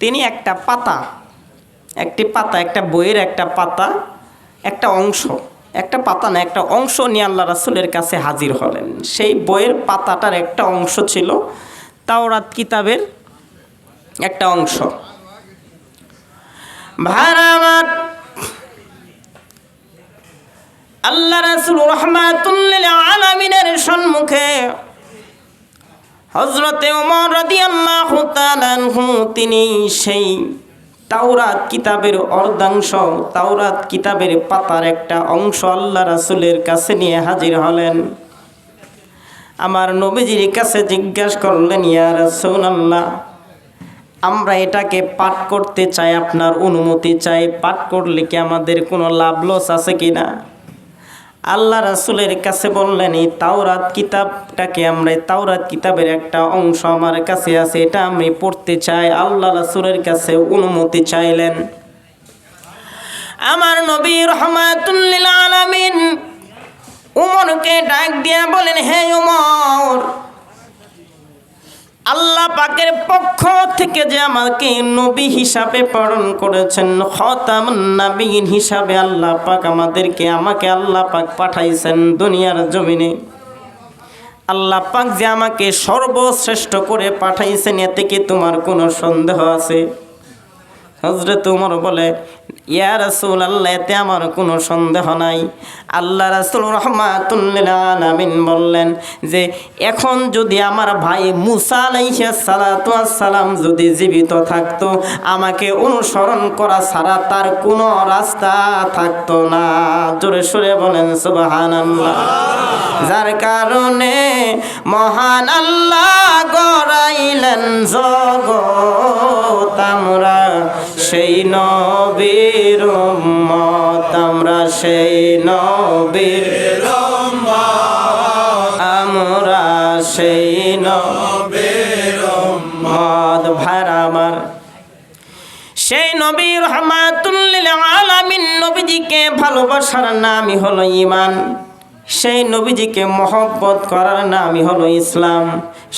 তিনি একটা পাতা, একটি পাতা, একটা বইয়ের একটা পাতা, একটা অংশ, একটা পাতা না, একটা অংশ নিয়ে আল্লাহ রাসুলের কাছে হাজির হলেন। সেই বইয়ের পাতাটার একটা অংশ ছিল তাওরাত কিতাবের একটা অংশ। আমার, আল্লাহ রাসুল রহমাতুল্লিল আলমিনের সম্মুখে হজরতে উমর রাদিয়াল্লাহু তাআলা তিনি সেই তাওরাত কিতাবের অর্ধাংশ, তাওরাত কিতাবের পাতার একটা অংশ আল্লাহ রাসূলের কাছে নিয়ে হাজির হলেন। আমার নবীজির কাছে জিজ্ঞাসা করলেন, ইয়া রাসূলুল্লাহ, আমরা এটাকে পাঠ করতে চাই, আপনার অনুমতি চাই, পাঠ করলে কি আমাদের কোনো লাভ লস আছে কিনা? আল্লাহ রাসুলের কাছে বললেন, এই তাওরাত কিতাবটাকে আমরা তাওরাত কিতাবের একটা অংশ আমার কাছে আছে, এটা আমি পড়তে চাই। আল্লাহ রাসুলের কাছে অনুমতি চাইলেন। আমার নবী রহমাতুল্লিল আলামিন উমরকে ডাক দিয়া বলেন, হে উমর আল্লাহ পাকের পক্ষ থেকে যে আমাকে নবী হিসাবে পালন করেছেন খতাম নবীন হিসাবে আল্লাহ পাক আমাদেরকে, আমাকে আল্লাহ পাক পাঠাইছেন দুনিয়ার জমিনে। আল্লাহ পাক যে আমাকে সর্বশ্রেষ্ঠ করে পাঠাইছেন, এতে কি তোমার কোনো সন্দেহ আছে? হজরত উমর বলে, ইয়া রাসূল আল্লাহ এতে আমার কোনো সন্দেহ নাই। আল্লাহ রাসূল রহমাতুল্লিল আলামিন বললেন যে, এখন যদি আমার ভাই মুসা আলাইহিস সালাতু সালাম যদি জীবিত থাকতো, আমাকে অনুসরণ করা ছাড়া তার কোনো রাস্তা থাকতো না। জোরে সুরে বলেন, সুবহানাল্লাহ। যার কারণে মহান আল্লাহ গড়াইলেন জগৎ। আমরা সেই নবীর উম্মত, আমরা সেই নবীর আমরা সেই নবীর উম্মত। ভাড়া আমার, সেই নবী রহমাতুল্লিল আলামিন নবীজিকে ভালোবাসার নামই হলো ইমান সেই নবীজিকে মহব্বত করার নামই হলো ইসলাম।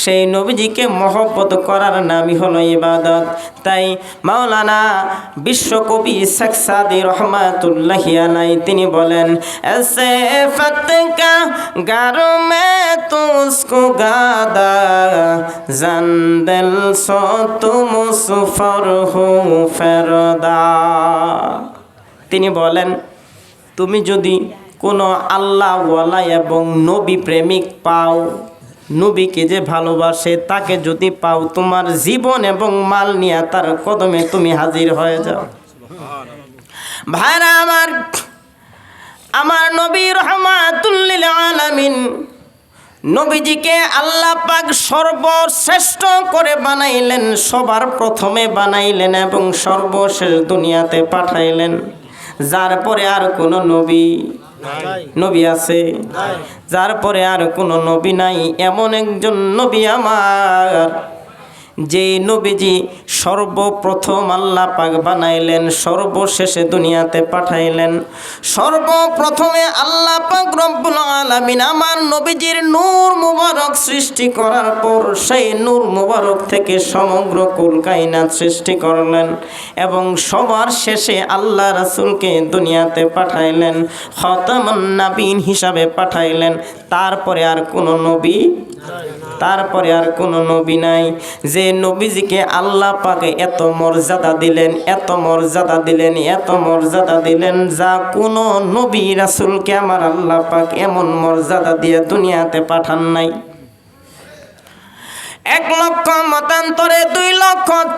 সেই নবীজিকে মহব্বত করার নামই হলো ইবাদত। তাই মাওলানা বিশ্বকবি শেখ সাদি রহমাতুল্লাহ আলাই তিনি বলেন, এসে ফতকা গার মে তুসকো গাদা জান দিল সো তুম সুফর হো ফেরদা। তিনি বলেন, তুমি যদি কোনো আল্লাহওয়ালা এবং নবী প্রেমিক পাও, নবীকে যে ভালোবাসে তাকে যদি পাও, তোমার জীবন এবং মাল নিয়ে তার কদমে তুমি হাজির হয়ে যাও। ভাইরা আমার আমার নবী রহমাতুল্লিল আলামিন নবীজিকে আল্লাহ পাক সর্বশ্রেষ্ঠ করে বানাইলেন, সবার প্রথমে বানাইলেন এবং সর্বশেষ দুনিয়াতে পাঠাইলেন। যার পরে আর কোনো নবী নবী আছে। যার পরে আর কোনো নবী নাই। এমন একজন নবী আমার। যে নবীজি সর্বপ্রথম আল্লাহ পাক বানাইলেন, সর্বশেষে দুনিয়াতে পাঠাইলেন। সর্বপ্রথমে আল্লাহ পাক রব্বুল আলামিন আমার নবীজির নূর মুবারক সৃষ্টি করার পর সেই নূর মুবারক থেকে সমগ্র কুল কায়নাত সৃষ্টি করলেন এবং সবার শেষে আল্লাহ রাসূলকে দুনিয়াতে পাঠাইলেন, খতামুন নাবিন হিসাবে পাঠাইলেন। তারপরে আর কোনো নবী, তারপরে আর কোনো নবী নাই। যে নবীজিকে আল্লাহ পাকে এত মর্যাদা দিলেন, এত মর্যাদা দিলেন, এত মর্যাদা দিলেন যা কোনো নবী রাসুলকে আমার আল্লাহ পাক এমন মর্যাদা দিয়ে দুনিয়াতে পাঠান নাই। এক লক্ষ মতান্তরে দুই লক্ষ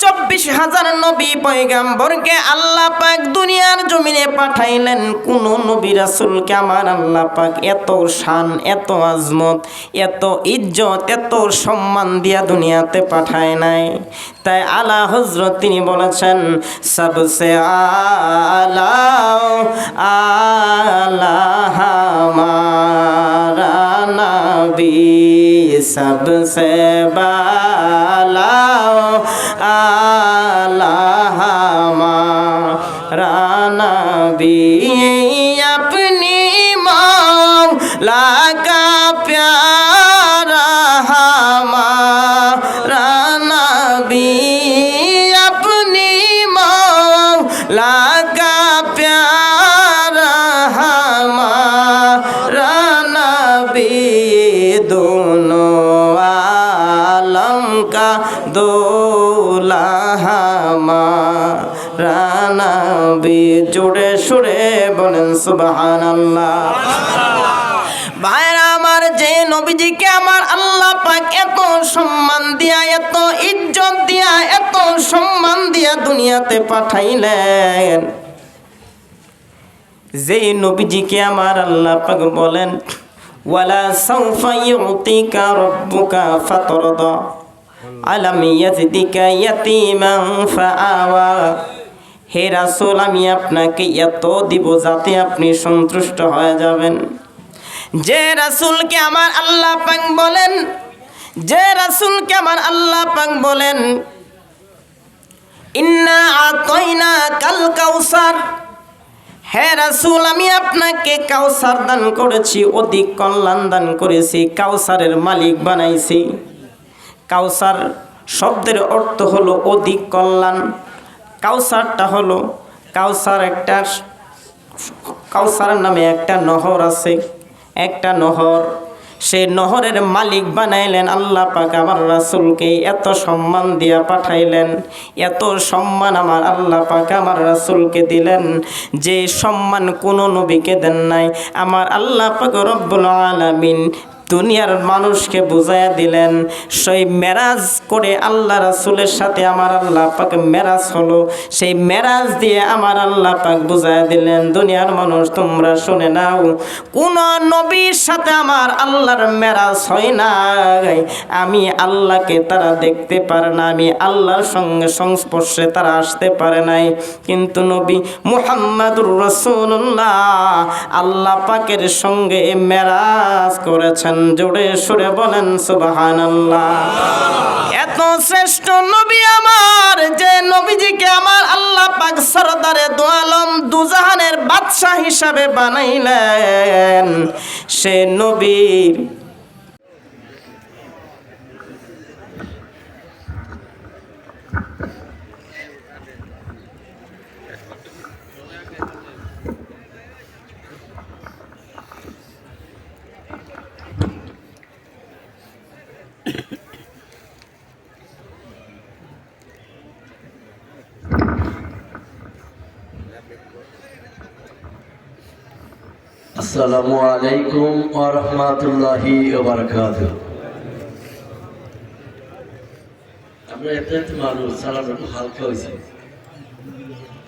চব্বিশ হাজার নবী পয়গাম্বরকে আল্লাহ পাক দুনিয়ার জমিনে পাঠাইলেন। কোন নবী রাসুলকে আমার আল্লাহ পাক এত শান, এত আজমত, এত ইজ্জত, এত সম্মান দিয়া দুনিয়াতে পাঠায় নাই। তাই আলা হজরত তিনি বলেছেন সবসে আলা আলা হামারা সবসে বালা আলা হামারা লাগা প্যারা হামারা নবী দুনো আলম কা দোলা হামারা নবী জুড়ে সুরে বলেন সুবহানাল্লাহ ভাইরা আমার যে নবীজিকে আমার আল্লাহ পাক এত সম্মান দিয়া এত ইজ্জত এত সম্মান দিয়া দুনিয়াতে পাঠাইলেন। যে নবীজিকে আমার আল্লাহ পাক বলেন, ওয়ালা সাউফা ইউতিকা রাব্বুকা ফাতরদা, আলাম ইয়াজদিকা ইয়াতীমান ফাআওয়া। হে রাসূল, আমি আপনাকে এত দিব যাতে আপনি সন্তুষ্ট হয়ে যাবেন। যে রাসূলকে আমার আল্লাহ পাক বলেন, যে রাসূলকে আমার আল্লাহ পাক বলেন ইন্না আতাইনা কাল কাউসার। হে রাসূল, আমি আপনাকে কাউসার দান করেছি, অধিক কল্যাণ দান করেছি, কাউসারের মালিক বানাইছি। কাউসার শব্দের অর্থ হলো অধিক কল্যাণ। কাউসারটা হলো, কাউসার একটা কাউসার নামে একটা নহর আছে। একটা নহর সে নহরের মালিক বানাইলেন, আল্লাহ পাক আমার রাসুলকে এত সম্মান দিয়া পাঠাইলেন, এত সম্মান আমার আল্লাহ পাক আমার রাসুলকে দিলেন, যে সম্মান কোনো নবীকে দেন নাই। আমার আল্লাহ পাক রব্বুল আলামিন দুনিয়ার মানুষকে বুঝাইয়া দিলেন, সেই মেরাজ করে আল্লাহ রাসুলের সাথে আমার আল্লাহ পাক মেরাজ হলো। সেই মেরাজ দিয়ে আমার আল্লাহ পাক বুঝাইয়া দিলেন, দুনিয়ার মানুষ তোমরা শুনে নাও, কোন নবীর সাথে আমার আল্লাহর মেরাজ হয় না আমি আল্লাহকে তারা দেখতে পারে না, আমি আল্লাহর সঙ্গে সংস্পর্শে তারা আসতে পারে নাই। কিন্তু নবী মুহাম্মাদুর রসুল্লাহ আল্লাহ পাকের সঙ্গে মেরাজ করেছেন। জোরে সুরে বলেন, সুবহানাল্লাহ। এত শ্রেষ্ঠ নবী আমার, যে নবীজিকে আমার আল্লাহ পাক সরদারে দোয়ালম দুজাহানের বাদশাহ হিসাবে বানাইলেন। সে নবীর আসসালামু আলাইকুম ওয়া রাহমাতুল্লাহি ওয়া বারাকাতুহু। আমরা এত মানুষ হালকা হয়েছে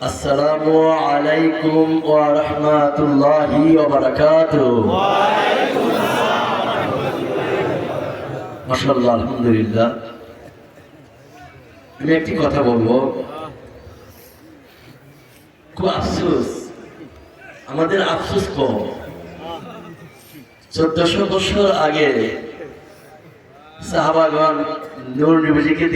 আসসালামু আলাইকুম ওয়া রাহমাতুল্লাহি ওয়া আলহামদুলিল্লাহ। আমি একটি কথা বলব। খুব আফসোস, আমাদের আফসোস কম। চোদ্দশো বছর আগে সাহাবাগন নূর নবীজিকে